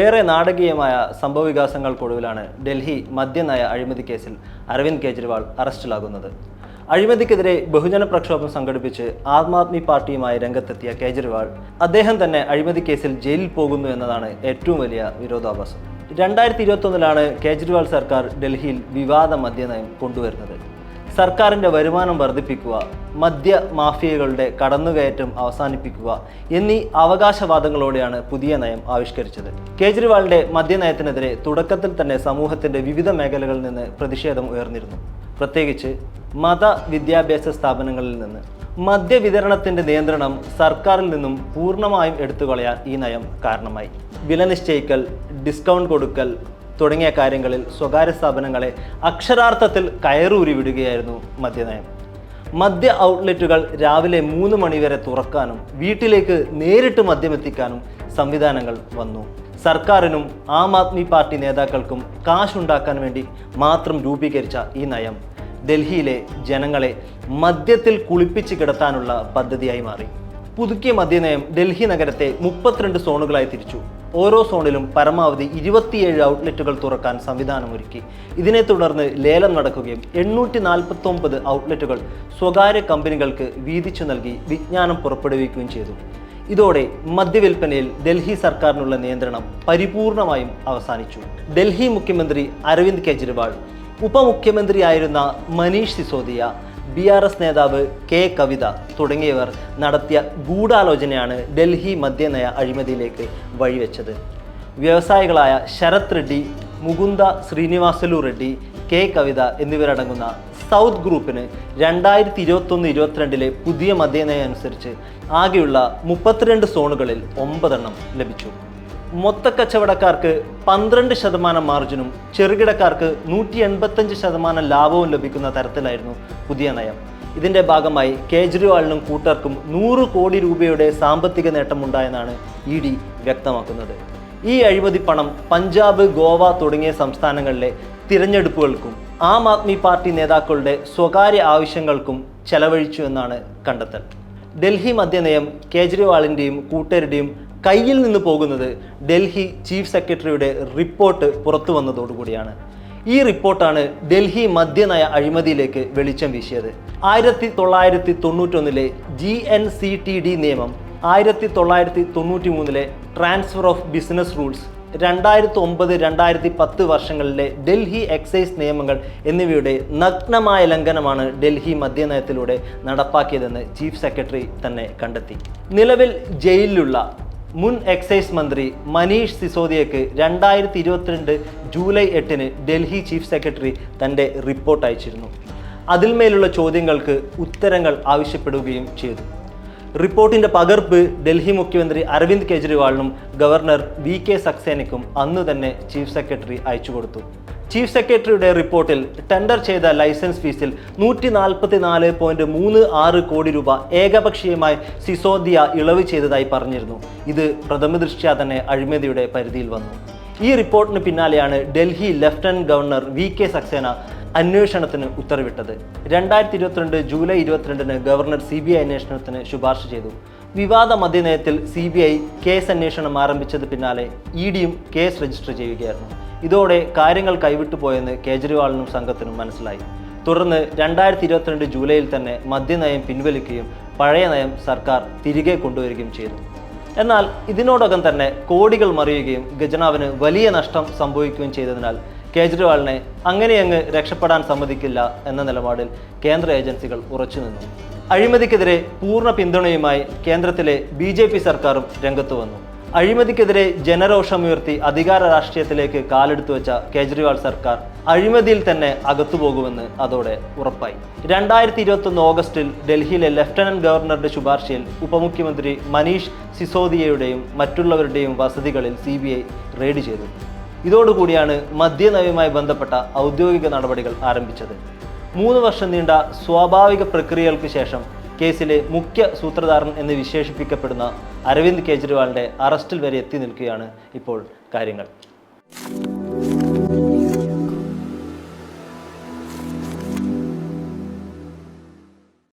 ഏറെ നാടകീയമായ സംഭവവികാസങ്ങൾക്കൊടുവിലാണ് ഡൽഹി മദ്യനയ അഴിമതി കേസിൽ അരവിന്ദ് കെജ്രിവാൾ അറസ്റ്റിലാകുന്നത്. അഴിമതിക്കെതിരെ ബഹുജന പ്രക്ഷോഭം സംഘടിപ്പിച്ച് ആം ആദ്മി പാർട്ടിയുമായി രംഗത്തെത്തിയ കേജ്രിവാൾ അദ്ദേഹം തന്നെ അഴിമതി കേസിൽ ജയിലിൽ പോകുന്നു എന്നതാണ് ഏറ്റവും വലിയ വിരോധാഭാസം. രണ്ടായിരത്തി ഇരുപത്തൊന്നിലാണ് കേജ്രിവാൾ സർക്കാർ ഡൽഹിയിൽ വിവാദ മദ്യനയം കൊണ്ടുവരുന്നത്. സർക്കാരിന്റെ വരുമാനം വർദ്ധിപ്പിക്കുക മദ്യ മാഫിയകളുടെ കടന്നുകയറ്റം അവസാനിപ്പിക്കുക എന്നീ അവകാശവാദങ്ങളോടെയാണ് പുതിയ നയം ആവിഷ്കരിച്ചത്. കേജ്രിവാളിന്റെ മദ്യനയത്തിനെതിരെ തുടക്കത്തിൽ തന്നെ സമൂഹത്തിന്റെ വിവിധ മേഖലകളിൽ നിന്ന് പ്രതിഷേധം ഉയർന്നിരുന്നു. പ്രത്യേകിച്ച് മത വിദ്യാഭ്യാസ സ്ഥാപനങ്ങളിൽ നിന്ന്. മദ്യവിതരണത്തിന്റെ നിയന്ത്രണം സർക്കാരിൽ നിന്നും പൂർണമായും എടുത്തുകളയാൻ ഈ നയം കാരണമായി. വില നിശ്ചയിക്കൽ ഡിസ്കൗണ്ട് കൊടുക്കൽ തുടങ്ങിയ കാര്യങ്ങളിൽ സ്വകാര്യ സ്ഥാപനങ്ങളെ അക്ഷരാർത്ഥത്തിൽ കയറൂരി വിടുകയായിരുന്നു മദ്യനയം. മദ്യ ഔട്ട്ലെറ്റുകൾ രാവിലെ മൂന്ന് മണിവരെ തുറക്കാനും വീട്ടിലേക്ക് നേരിട്ട് മദ്യമെത്തിക്കാനും സംവിധാനങ്ങൾ വന്നു. സർക്കാരിനും ആം ആദ്മി പാർട്ടി നേതാക്കൾക്കും കാശുണ്ടാക്കാൻ വേണ്ടി മാത്രം രൂപീകരിച്ച ഈ നയം ഡൽഹിയിലെ ജനങ്ങളെ മദ്യത്തിൽ കുളിപ്പിച്ച് കിടത്താനുള്ള പദ്ധതിയായി മാറി. പുതുക്കിയ മദ്യനയം ഡൽഹി നഗരത്തെ മുപ്പത്തിരണ്ട് സോണുകളായി തിരിച്ചു. ഓരോ സോണിലും പരമാവധി ഇരുപത്തിയേഴ് ഔട്ട്ലെറ്റുകൾ തുറക്കാൻ സംവിധാനമൊരുക്കി. ഇതിനെ തുടർന്ന് ലേലം നടക്കുകയും എണ്ണൂറ്റി നാൽപ്പത്തി ഒമ്പത് ഔട്ട്ലെറ്റുകൾ സ്വകാര്യ കമ്പനികൾക്ക് വീതിച്ചു നൽകി വിജ്ഞാനം പുറപ്പെടുവിക്കുകയും ചെയ്തു. ഇതോടെ മദ്യവിൽപ്പനയിൽ ഡൽഹി സർക്കാരിനുള്ള നിയന്ത്രണം പരിപൂർണമായും അവസാനിച്ചു. ഡൽഹി മുഖ്യമന്ത്രി Arvind Kejriwal ഉപമുഖ്യമന്ത്രിയായിരുന്ന Manish Sisodia B R S നേതാവ് കെ കവിത തുടങ്ങിയവർ നടത്തിയ ഗൂഢാലോചനയാണ് ഡൽഹി മദ്യനയ അഴിമതിയിലേക്ക് വഴിവെച്ചത്. വ്യവസായികളായ ശരത് റെഡ്ഡി മുകുന്ദ ശ്രീനിവാസലു റെഡ്ഡി കെ കവിത എന്നിവരടങ്ങുന്ന സൗത്ത് ഗ്രൂപ്പിന് രണ്ടായിരത്തി ഇരുപത്തൊന്ന് ഇരുപത്തിരണ്ടിലെ പുതിയ മദ്യനയം അനുസരിച്ച് ആകെയുള്ള മുപ്പത്തിരണ്ട് സോണുകളിൽ ഒമ്പതെണ്ണം ലഭിച്ചു. മൊത്തക്കച്ചവടക്കാർക്ക് പന്ത്രണ്ട് ശതമാനം മാർജിനും ചെറുകിടക്കാർക്ക് നൂറ്റി എൺപത്തഞ്ച് ശതമാനം ലാഭവും ലഭിക്കുന്ന തരത്തിലായിരുന്നു പുതിയ നയം. ഇതിന്റെ ഭാഗമായി കേജ്രിവാളിനും കൂട്ടർക്കും നൂറ് കോടി രൂപയുടെ സാമ്പത്തിക നേട്ടമുണ്ടായെന്നാണ് ഇ ഡി വ്യക്തമാക്കുന്നത്. ഈ അഴിമതി പണം പഞ്ചാബ് ഗോവ തുടങ്ങിയ സംസ്ഥാനങ്ങളിലെ തിരഞ്ഞെടുപ്പുകൾക്കും ആം ആദ്മി പാർട്ടി നേതാക്കളുടെ സ്വകാര്യ ആവശ്യങ്ങൾക്കും ചെലവഴിച്ചു എന്നാണ് കണ്ടെത്തൽ. ഡൽഹി മദ്യനയം കേജ്രിവാളിന്റെയും കൂട്ടരുടെയും കയ്യിൽ നിന്ന് പോകുന്നത് ഡൽഹി ചീഫ് സെക്രട്ടറിയുടെ റിപ്പോർട്ട് പുറത്തു വന്നതോടുകൂടിയാണ്. ഈ റിപ്പോർട്ടാണ് ഡൽഹി മദ്യനയ അഴിമതിയിലേക്ക് വെളിച്ചം വീശിയത്. ആയിരത്തി തൊള്ളായിരത്തി തൊണ്ണൂറ്റൊന്നിലെ G N C T D നിയമം ആയിരത്തി തൊള്ളായിരത്തി തൊണ്ണൂറ്റി മൂന്നിലെ ട്രാൻസ്ഫർ ഓഫ് ബിസിനസ് റൂൾസ് രണ്ടായിരത്തി ഒമ്പത് രണ്ടായിരത്തി പത്ത് വർഷങ്ങളിലെ ഡൽഹി എക്സൈസ് നിയമങ്ങൾ എന്നിവയുടെ നഗ്നമായ ലംഘനമാണ് ഡൽഹി മദ്യനയത്തിലൂടെ നടപ്പാക്കിയതെന്ന് ചീഫ് സെക്രട്ടറി തന്നെ കണ്ടെത്തി. നിലവിൽ ജയിലിലുള്ള മുൻ എക്സൈസ് മന്ത്രി മനീഷ് സിസോദിയക്ക് രണ്ടായിരത്തി ഇരുപത്തിരണ്ട് ജൂലൈ എട്ടിന് ഡൽഹി ചീഫ് സെക്രട്ടറി തന്റെ റിപ്പോർട്ട് അയച്ചിരുന്നു. അതിന്മേലുള്ള ചോദ്യങ്ങൾക്ക് ഉത്തരങ്ങൾ ആവശ്യപ്പെടുകയും ചെയ്തു. റിപ്പോർട്ടിന്റെ പകർപ്പ് ഡൽഹി മുഖ്യമന്ത്രി അരവിന്ദ് കെജ്രിവാളിനും ഗവർണർ വി കെ സക്സേനയ്ക്കും അന്ന് തന്നെ ചീഫ് സെക്രട്ടറി അയച്ചു കൊടുത്തു. ചീഫ് സെക്രട്ടറിയുടെ റിപ്പോർട്ടിൽ ടെൻഡർ ചെയ്ത ലൈസൻസ് ഫീസിൽ നൂറ്റി നാൽപ്പത്തി നാല് പോയിന്റ് മൂന്ന് ആറ് കോടി രൂപ ഏകപക്ഷീയമായി സിസോദിയ ഇളവ് ചെയ്തതായി പറഞ്ഞിരുന്നു. ഇത് പ്രഥമ ദൃഷ്ട്യാ തന്നെ അഴിമതിയുടെ പരിധിയിൽ വന്നു. ഈ റിപ്പോർട്ടിന് പിന്നാലെയാണ് Delhi lieutenant governor V K Saxena അന്വേഷണത്തിന് ഉത്തരവിട്ടത്. രണ്ടായിരത്തി ഇരുപത്തിരണ്ട് ജൂലൈ ഇരുപത്തിരണ്ടിന് ഗവർണർ സി ബി ഐ അന്വേഷണത്തിന് ശുപാർശ ചെയ്തു. വിവാദ മദ്യനയത്തിൽ സി ബി ഐ കേസ് അന്വേഷണം ആരംഭിച്ചത് പിന്നാലെ ഇ ഡിയും കേസ് രജിസ്റ്റർ ചെയ്യുകയായിരുന്നു. ഇതോടെ കാര്യങ്ങൾ കൈവിട്ടു പോയെന്ന് കേജ്രിവാളിനും സംഘത്തിനും മനസ്സിലായി. തുടർന്ന് രണ്ടായിരത്തി ഇരുപത്തിരണ്ട് ജൂലൈയിൽ തന്നെ മദ്യനയം പിൻവലിക്കുകയും പഴയ നയം സർക്കാർ തിരികെ കൊണ്ടുവരികയും ചെയ്തു. എന്നാൽ ഇതിനോടകം തന്നെ കോടികൾ മറിയുകയും ഗജനാവിന് വലിയ നഷ്ടം സംഭവിക്കുകയും ചെയ്തതിനാൽ കേജ്രിവാളിനെ അങ്ങനെയങ്ങ് രക്ഷപ്പെടാൻ സമ്മതിക്കില്ല എന്ന നിലപാടിൽ കേന്ദ്ര ഏജൻസികൾ ഉറച്ചുനിന്നു അഴിമതിക്കെതിരെ പൂർണ പിന്തുണയുമായി കേന്ദ്രത്തിലെ ബി സർക്കാരും രംഗത്തു വന്നു. അഴിമതിക്കെതിരെ ജനരോഷമുയർത്തി അധികാര രാഷ്ട്രീയത്തിലേക്ക് കാലെടുത്തു വെച്ച കേജ്രിവാൾ സർക്കാർ അഴിമതിയിൽ തന്നെ അകത്തുപോകുമെന്ന് അതോടെ ഉറപ്പായി. രണ്ടായിരത്തി ഇരുപത്തൊന്ന് ഓഗസ്റ്റിൽ ഡൽഹിയിലെ ലഫ്റ്റനന്റ് ഗവർണറുടെ ശുപാർശയിൽ ഉപമുഖ്യമന്ത്രി മനീഷ് സിസോദിയയുടെയും മറ്റുള്ളവരുടെയും വസതികളിൽ സി റെയ്ഡ് ചെയ്തു. ഇതോടുകൂടിയാണ് മദ്യനയവുമായി ബന്ധപ്പെട്ട ഔദ്യോഗിക നടപടികൾ ആരംഭിച്ചത്. മൂന്ന് വർഷം നീണ്ട സ്വാഭാവിക പ്രക്രിയകൾക്ക് ശേഷം കേസിലെ മുഖ്യ സൂത്രധാരൻ എന്ന് വിശേഷിപ്പിക്കപ്പെടുന്ന അരവിന്ദ് കെജ്രിവാളിന്റെ അറസ്റ്റിൽ വരെ എത്തി നിൽക്കുകയാണ് ഇപ്പോൾ കാര്യങ്ങൾ.